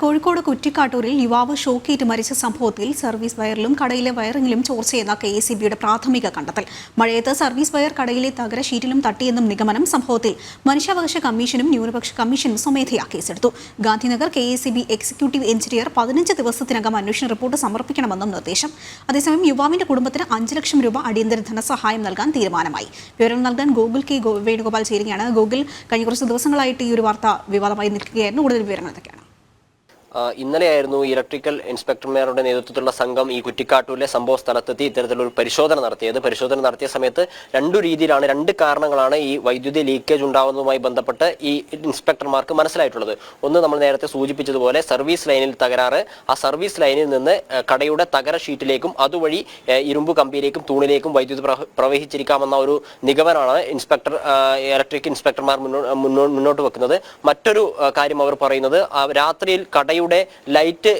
കോഴിക്കോട് കുറ്റിക്കാട്ടൂരിൽ യുവാവ് ഷോക്കേറ്റ് മരിച്ച സംഭവത്തിൽ സർവീസ് വയറിലും കടയിലെ വയറിങ്ങിലും ചോർച്ചയെന്ന കെ എസ് ബിയുടെ പ്രാഥമിക കണ്ടെത്തൽ. മഴയത്ത് സർവീസ് വയർ കടയിലെ തകര ഷീറ്റിലും തട്ടിയെന്നും നിഗമനം സംഭവത്തിൽ മനുഷ്യാവകാശ കമ്മീഷനും ന്യൂനപക്ഷ കമ്മീഷനും സ്വമേധയാ കേസെടുത്തു. Gandhinagar K S B executive engineer പതിനഞ്ച് ദിവസത്തിനകം അന്വേഷണ റിപ്പോർട്ട് സമർപ്പിക്കണമെന്നും നിർദ്ദേശം. അതേസമയം യുവാവിന്റെ കുടുംബത്തിന് അഞ്ച് ലക്ഷം രൂപ അടിയന്തര ധനസഹായം നൽകാൻ തീരുമാനമായി. വിവരം നൽകാൻ ഗൂഗിൾ കെ വേണുഗോപാൽ ചേരുകയാണ്. ഗൂഗിൾ കഴിഞ്ഞ കുറച്ച് ദിവസങ്ങളായിട്ട് ഈ ഒരു വാർത്ത വിവാദമായി നിൽക്കുകയായിരുന്നു. കൂടുതൽ വിവരങ്ങൾ എന്തൊക്കെയാണ് ഇന്നലെയായിരുന്നു ഇലക്ട്രിക്കൽ ഇൻസ്പെക്ടർമാരുടെ നേതൃത്വത്തിലുള്ള സംഘം ഈ കുറ്റിക്കാട്ടൂരിലെ സംഭവ സ്ഥലത്തെത്തി ഇത്തരത്തിലൊരു പരിശോധന നടത്തിയത്. പരിശോധന നടത്തിയ സമയത്ത് രണ്ടു രീതിയിലാണ് രണ്ട് കാരണങ്ങളാണ് ഈ വൈദ്യുതി ലീക്കേജ് ഉണ്ടാകുന്നതുമായി ബന്ധപ്പെട്ട് ഈ ഇൻസ്പെക്ടർമാർക്ക് മനസ്സിലായിട്ടുള്ളത്. ഒന്ന് നമ്മൾ നേരത്തെ സൂചിപ്പിച്ചതുപോലെ സർവീസ് ലൈനിൽ തകരാറ്. ആ സർവീസ് ലൈനിൽ നിന്ന് കടയുടെ തകര ഷീറ്റിലേക്കും അതുവഴി ഇരുമ്പ് കമ്പിയിലേക്കും തൂണിലേക്കും വൈദ്യുതി പ്രവഹിച്ചിരിക്കാമെന്ന ഒരു നിഗമനമാണ് ഇൻസ്പെക്ടർ ഇലക്ട്രിക് ഇൻസ്പെക്ടർമാർ മുന്നോ- മുന്നോ- മുന്നോട്ട് വെക്കുന്നത്. മറ്റൊരു കാര്യം അവർ പറയുന്നത് രാത്രിയിൽ രാത്രിയിൽ കടയുടെ ലൈറ്റ്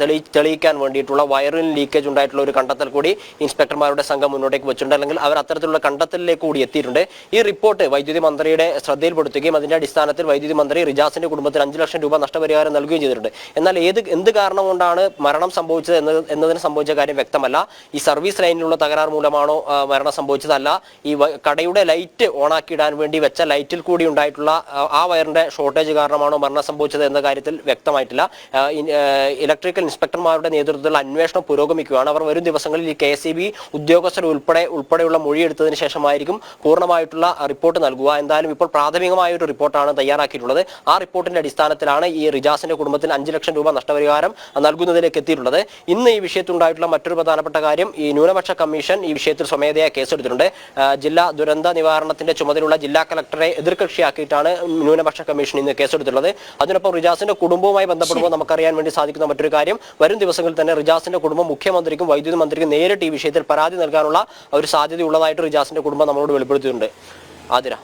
തെളി തെളിയിക്കാൻ വേണ്ടിയിട്ടുള്ള വയറിൽ ലീക്കേജ് ഉണ്ടായിട്ടുള്ള ഒരു കണ്ടെത്തൽ കൂടി ഇൻസ്പെക്ടർമാരുടെ സംഘം മുന്നോട്ടേക്ക് വെച്ചിട്ടുണ്ട്. അല്ലെങ്കിൽ അവർ അത്തരത്തിലുള്ള കണ്ടെത്തലിലേക്ക് കൂടി എത്തിയിട്ടുണ്ട്. ഈ റിപ്പോർട്ട് വൈദ്യുതി മന്ത്രിയുടെ ശ്രദ്ധയിൽപ്പെടുത്തുകയും അതിന്റെ അടിസ്ഥാനത്തിൽ വൈദ്യുതി മന്ത്രി റിജാസിന്റെ കുടുംബത്തിന് അഞ്ച് ലക്ഷം രൂപ നഷ്ടപരിഹാരം നൽകുകയും ചെയ്തിട്ടുണ്ട്. എന്നാൽ ഏത് എന്ത് കാരണം കൊണ്ടാണ് മരണം സംഭവിച്ചത് എന്നത് എന്നതിന് സംഭവിച്ച കാര്യം വ്യക്തമല്ല. ഈ സർവീസ് ലൈനിലുള്ള തകരാർ മൂലമാണോ മരണം സംഭവിച്ചതല്ല. ഈ കടയുടെ ലൈറ്റ് ഓണാക്കിയിടാൻ വേണ്ടി വെച്ച ലൈറ്റിൽ കൂടി ഉണ്ടായിട്ടുള്ള ആ, വയറിന്റെ ഷോർട്ടേജ് കാരണമാണോ മരണം സംഭവിച്ചത് എന്ന കാര്യത്തിൽ വ്യക്തമായിട്ടില്ല. ഇലക്ട്രിക്കൽ ഇൻസ്പെക്ടർമാരുടെ നേതൃത്വത്തിൽ അന്വേഷണം പുരോഗമിക്കുകയാണ്. അവർ വരും ദിവസങ്ങളിൽ ഈ കെ എസ് ബി ഉദ്യോഗസ്ഥർ ഉൾപ്പെടെ ഉൾപ്പെടെയുള്ള മൊഴിയെടുത്തതിന് ശേഷമായിരിക്കും പൂർണമായിട്ടുള്ള റിപ്പോർട്ട് നൽകുക. എന്തായാലും ഇപ്പോൾ പ്രാഥമികമായ ഒരു റിപ്പോർട്ടാണ് തയ്യാറാക്കിയിട്ടുള്ളത്. ആ റിപ്പോർട്ടിന്റെ അടിസ്ഥാനത്തിലാണ് ഈ റിജാസിന്റെ കുടുംബത്തിന് അഞ്ച് ലക്ഷം രൂപ നഷ്ടപരിഹാരം നൽകുന്നതിലേക്ക് എത്തിയിട്ടുള്ളത്. ഇന്ന് ഈ വിഷയത്തിലുണ്ടായിട്ടുള്ള മറ്റൊരു പ്രധാനപ്പെട്ട കാര്യം ഈ ന്യൂനപക്ഷ കമ്മീഷൻ ഈ വിഷയത്തിൽ സ്വമേധയാ കേസെടുത്തിട്ടുണ്ട്. ജില്ലാ ദുരന്ത നിവാരണത്തിന്റെ ചുമതലയുള്ള ജില്ലാ കലക്ടറെ എതിർകക്ഷിയാക്കിയിട്ടാണ് ന്യൂനപക്ഷ കമ്മീഷൻ ഇന്ന് കേസെടുത്തിട്ടുള്ളത്. അതിനൊപ്പം റിജാസിന്റെ കുടുംബവുമായി ബന്ധപ്പെടുമ്പോൾ നമുക്കറിയാൻ വേണ്ടി സാധിക്കുന്ന മറ്റൊരു കാര്യം വരും ദിവസങ്ങളിൽ തന്നെ റിജാസിന്റെ കുടുംബം മുഖ്യമന്ത്രിക്കും വൈദ്യുതി മന്ത്രിക്കും നേരിട്ട് ഈ വിഷയത്തിൽ പരാതി നൽകാനുള്ള ഒരു സാധ്യത ഉള്ളതായിട്ട് റിജാസിന്റെ കുടുംബം നമ്മളോട് വെളിപ്പെടുത്തിയിട്ടുണ്ട്. ആതിര.